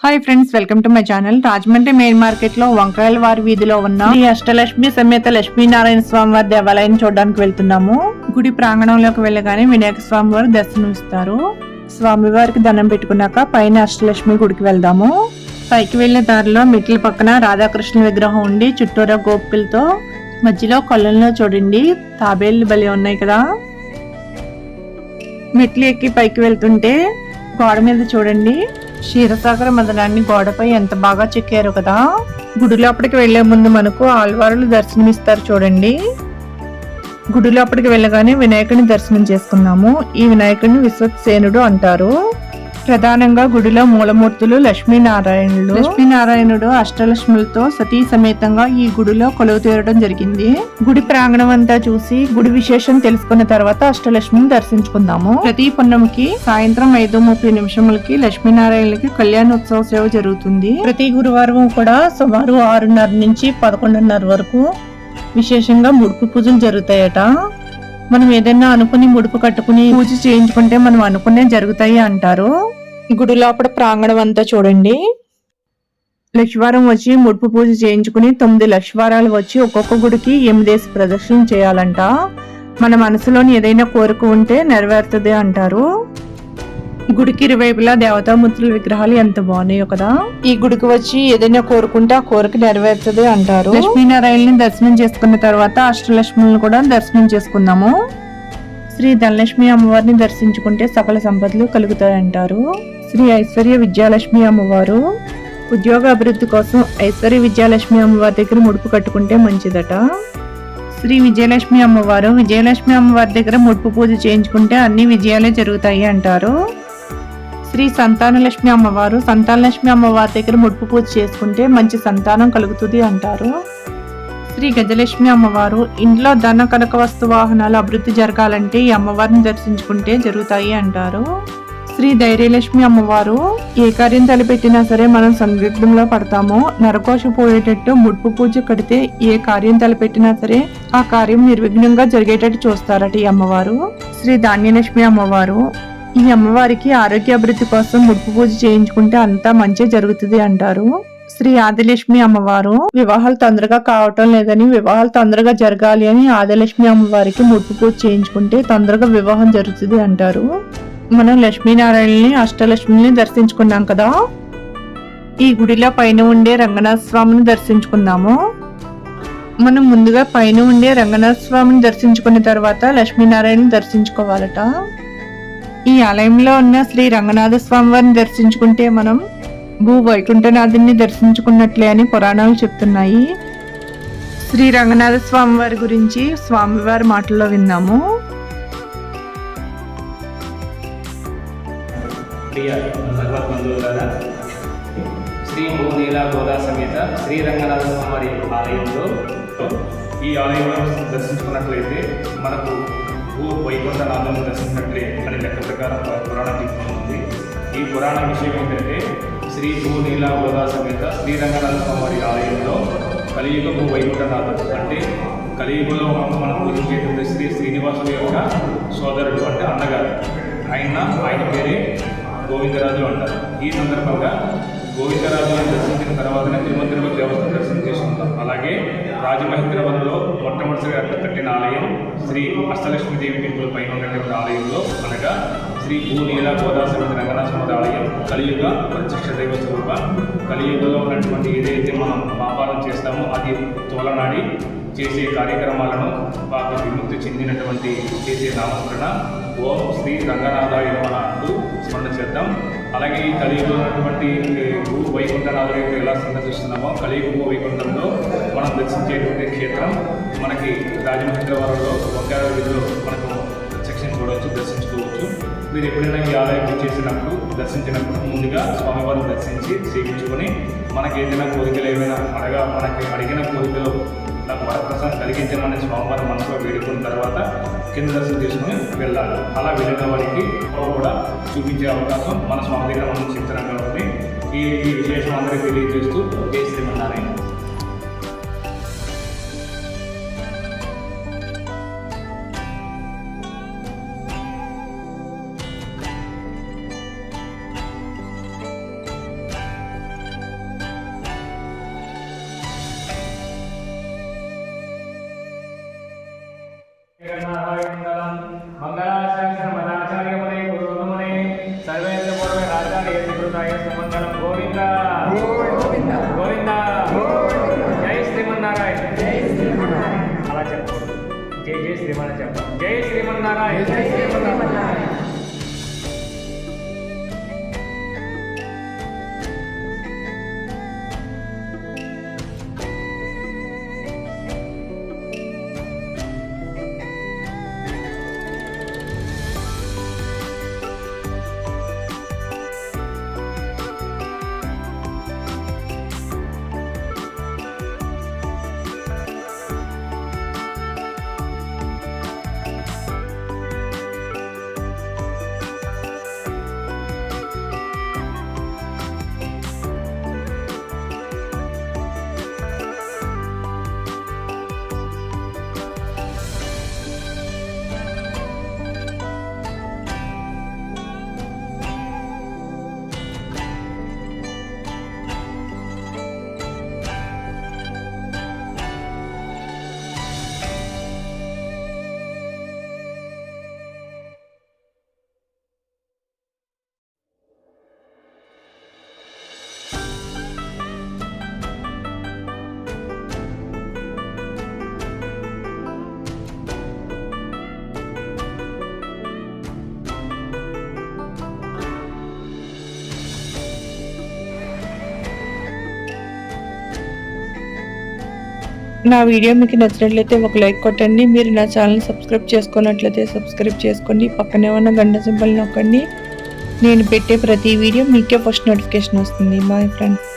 Hi friends welcome to my channel Rajahmundry main మార్కెట్లో వంకాయల వారి వీధిలో ఉన్న శ్రీ అష్టలక్ష్మి సమేత లక్ష్మీనారాయణ స్వామి వారి దేవాలయం చూడడానికి వెళ్తున్నాము. గుడి ప్రాంగణంలోకి వెళ్ళగానే వినాయక స్వామి వారు దర్శనమిస్తారు స్వామి వారికి దండం పెట్టుకున్నాక పైన అష్టలక్ష్మి గుడికి వెళ్దాము. పైకి వెళ్ళే దారిలో మెట్ల పక్కన రాధాకృష్ణ విగ్రహం ఉండి చుట్టూరా గోపికలతో మధ్యలో కొలంలో చూడండి. తాబేళ్ళు బలి ఉన్నాయి కదా. మెట్లు ఎక్కి పైకి వెళ్తుంటే గోడ మీద చూడండి. క్షీరసాగర మదనాన్ని గోడపై ఎంత బాగా చెక్కారు కదా. గుడి లోపలికి వెళ్ళే ముందు మనకు ఆల్వారులు దర్శనమిస్తారు చూడండి. గుడి లోపలికి వెళ్ళగానే వినాయకుడిని దర్శనం చేసుకున్నాము. ఈ వినాయకుడిని విశ్వక్సేనుడు అంటారు. ప్రధానంగా గుడిలో మూలమూర్తులు లక్ష్మీనారాయణులు. లక్ష్మీనారాయణుడు అష్టలక్ష్ములతో సతీ సమేతంగా ఈ గుడిలో కొలువు తీరడం జరిగింది. గుడి ప్రాంగణం అంతా చూసి గుడి విశేషం తెలుసుకున్న తర్వాత అష్టలక్ష్మిని దర్శించుకుందాము. ప్రతి పున్నమికి సాయంత్రం ఐదు ముప్పై నిమిషములకి లక్ష్మీనారాయణులకి కళ్యాణోత్సవ సేవ జరుగుతుంది. ప్రతి గురువారం కూడా సుమారు ఆరున్నర నుంచి పదకొండున్నర వరకు విశేషంగా ముడుపు పూజలు జరుగుతాయట. మనం ఏదైనా అనుకుని ముడుపు కట్టుకుని పూజ చేయించుకుంటే మనం అనుకునే జరుగుతాయి అంటారు. గుడి లోపల ప్రాంగణం అంతా చూడండి. లక్షవారం వచ్చి ముడుపు పూజ చేయించుకుని తొమ్మిది లక్షవారాలు వచ్చి ఒక్కొక్క గుడికి ఎనిమిదేసి ప్రదక్షిణ చేయాలంట. మన మనసులోని ఏదైనా కోరిక ఉంటే నెరవేరుతుంది అంటారు. గుడికి ఇరువైపులా దేవతామూర్తుల విగ్రహాలు ఎంత బాగున్నాయో కదా. ఈ గుడికి వచ్చి ఏదైనా కోరుకుంటే ఆ కోరిక నెరవేరుతుంది అంటారు. లక్ష్మీనారాయణని దర్శనం చేసుకున్న తర్వాత అష్టలక్ష్ములను కూడా దర్శనం చేసుకుందాము. శ్రీ ధనలక్ష్మి అమ్మవారిని దర్శించుకుంటే సకల సంపదలు కలుగుతాయి అంటారు. శ్రీ ఐశ్వర్య విద్యాలక్ష్మి అమ్మవారు. ఉద్యోగ అభివృద్ధి కోసం ఐశ్వర్య విద్యాలక్ష్మి అమ్మవారి దగ్గర ముడుపు కట్టుకుంటే మంచిదట. శ్రీ విజయలక్ష్మి అమ్మవారు విజయలక్ష్మి అమ్మవారి దగ్గర ముడుపు పూజ చేయించుకుంటే అన్ని విజయాలే జరుగుతాయి అంటారు. శ్రీ సంతానలక్ష్మి అమ్మవారు సంతానలక్ష్మి అమ్మవారి దగ్గర ముడుపు పూజ చేసుకుంటే మంచి సంతానం కలుగుతుంది అంటారు. శ్రీ గజలక్ష్మి అమ్మవారు ఇంట్లో ధన కనక వస్తు వాహనాలు అభివృద్ధి జరగాలంటే ఈ అమ్మవారిని దర్శించుకుంటే జరుగుతాయి అంటారు. శ్రీ ధైర్యలక్ష్మి అమ్మవారు ఏ కార్యం తలపెట్టినా సరే మనం సందిగ్ధంలో పడతాము. నరకోశ పోయేటట్టు ముడుపు పూజ కడితే ఏ కార్యం తలపెట్టినా సరే ఆ కార్యం నిర్విఘ్నంగా జరిగేటట్టు చూస్తారట ఈ అమ్మవారు. శ్రీ ధాన్యలక్ష్మి అమ్మవారు ఈ అమ్మవారికి ఆరోగ్యాభివృద్ధి కోసం ముడుపు పూజ చేయించుకుంటే అంతా మంచి జరుగుతుంది అంటారు. శ్రీ ఆదిలక్ష్మి అమ్మవారు వివాహాలు తొందరగా కావటం లేదని వివాహాలు తొందరగా జరగాలి అని ఆదిలక్ష్మి అమ్మవారికి ముడుపు పూజ చేయించుకుంటే తొందరగా వివాహం జరుగుతుంది అంటారు. మనం లక్ష్మీనారాయణని అష్టలక్ష్మిని దర్శించుకున్నాం కదా? ఈ గుడిలో పైన ఉండే రంగనాథ స్వామిని దర్శించుకుందాము మనం ముందుగా పైన ఉండే రంగనాథ స్వామిని దర్శించుకున్న తర్వాత లక్ష్మీనారాయణని దర్శించుకోవాలట. ఈ ఆలయంలో ఉన్న శ్రీ రంగనాథ స్వామి వారిని దర్శించుకుంటే మనం భూ వైకుంఠనాథుని దర్శించుకున్నట్లే అని పురాణాలు చెప్తున్నాయి. శ్రీ రంగనాథ స్వామి వారి గురించి స్వామివారి మాటల్లో విన్నాము. శ్రీ భూనీల గోదా సమేత స్వామి ఆలయంలో ఈ ఆలయంలో దర్శించుకున్నట్లయితే మనకు భూ వైకుంఠనాథులను దర్శించినట్లే అని లెక్క ప్రకారం పురాణం ఉంది. ఈ పురాణ విషయం ఏంటంటే శ్రీ భూనీల గోదా సమేత శ్రీరంగనాథ స్వామి ఆలయంలో కలియుగ భూ వైకుంఠనాథుడు అంటే కలియుగలో మనం పూజించేటువంటి శ్రీ శ్రీనివాసుడు యొక్క సోదరుడు అంటే అన్నగారు. ఆయన ఆయన పేరే గోవిందరాజు అంటారు ఈ సందర్భంగా గోవిందరాజుని దర్శించిన తర్వాతనే తిరుమల తిరుమల దేవస్థానం దర్శనం చేసుకుంటాం. అలాగే రాజమహేంద్రవరంలో మొట్టమొదటిసారి కట్టిన ఆలయం శ్రీ అష్టలక్ష్మీదేవి టెంపుల్ పైన ఉన్నటువంటి ఆలయంలో అనగా శ్రీ భూనీల గోదావరి రంగనాథ ఆలయం కలియుగ ప్రత్యక్ష దైవ స్వరూప. కలియుగలో ఉన్నటువంటి ఏదైతే మనం వ్యాపారం చేస్తామో అది తోలనాడి చేసే కార్యక్రమాలను వాకు విముక్తి చెందినటువంటి చేసే నామస్మరణ ఓం శ్రీ రంగనాథాయ అంటూ స్మరణ చేద్దాం. అలాగే ఈ కలియుగంలో ఉన్నటువంటి వైకుంఠనాథుడు యొక్క ఎలా సందర్శిస్తున్నామో కలియుగ వైకుంఠంలో మనం దర్శించేటువంటి క్షేత్రం మనకి రాజమహేంద్రవరంలో వంకాయ వీధిలో మనకు ప్రత్యక్షం చూడవచ్చు దర్శించుకోవచ్చు. మీరు ఎప్పుడైనా ఈ ఆలయం చేసినప్పుడు దర్శించినప్పుడు ముందుగా స్వామివారిని దర్శించి సేవించుకొని మనకి ఏదైనా కోరికలు ఏమైనా అడగా మనకి అడిగిన కోరికలు నాకు వరప్రసాదం కలిగించమని స్వామివారి మనసులో వేడుకున్న తర్వాత కింద దర్శనం చేసుకుని వెళ్ళాలి. అలా వెళ్ళిన వారికి కూడా చూపించే అవకాశం మన స్వామి దగ్గర మనం చిత్రంగా ఉంది. ఈ ఈ విశేషం అందరికీ తెలియజేస్తూ జై శ్రీమన్నారాయణ. నారాయణమంగళం. మంగళాచార్య మదాచార్య మునే గురుమునే సర్వేంద్ర పూర్వ రాజాయ సుకృతాయ సుమంగళం గోవింద. గోవింద. గోవింద. జై శ్రీమన్నారాయణ. జై శ్రీమన్నారాయణ. అలా చెప్పు. జై జై శ్రీమన్నారాయణ చెప్పు. జై శ్రీమన్నారాయణ. జై శ్రీమన్నారాయణ. నా వీడియో మీకు నచ్చినట్లయితే ఒక లైక్ కొట్టండి. మీరు నా ఛానల్ సబ్స్క్రైబ్ చేసుకున్నట్లయితే సబ్స్క్రైబ్ చేసుకోండి. పక్కనే ఉన్న గంట సింబల్ నొక్కండి. నేను పెట్టే ప్రతి వీడియో మీకే ఫస్ట్ నోటిఫికేషన్ వస్తుంది. Bye friends.